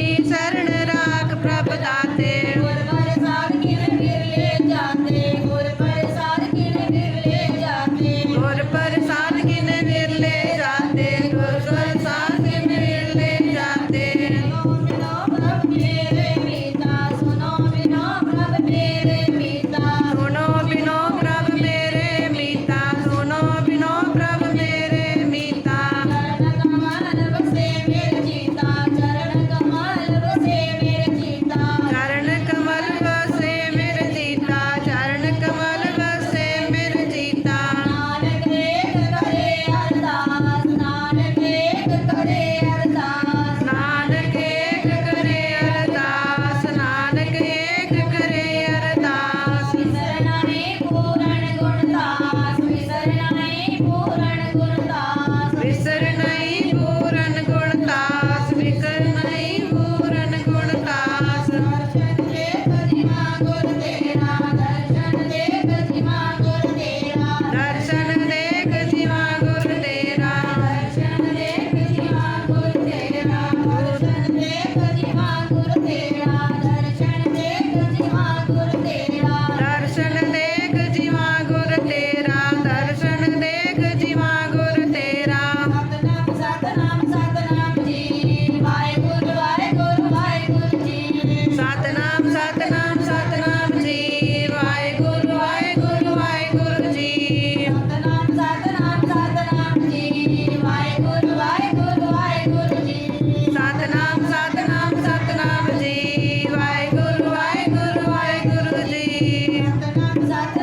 ਮੇਰੀ ਸ਼ਰਨ ਰਾਖ ਪ੍ਰਭ ਦਾਤੇ। ਗੁਰ ਪ੍ਰਸਾਦ ਕਿਨ ਵਿਰਲੇ ਜਾਤੇ ਗੁਰ ਪ੍ਰਸਾਦ ਕਿਨ ਵਿਰਲੇ ਜਾਤੇ ਗੁਰ ਪ੍ਰਸਾਦ ਕਿਨ ਵਿਰਲੇ ਜਾਤੇ ਗੁਰ Ramazan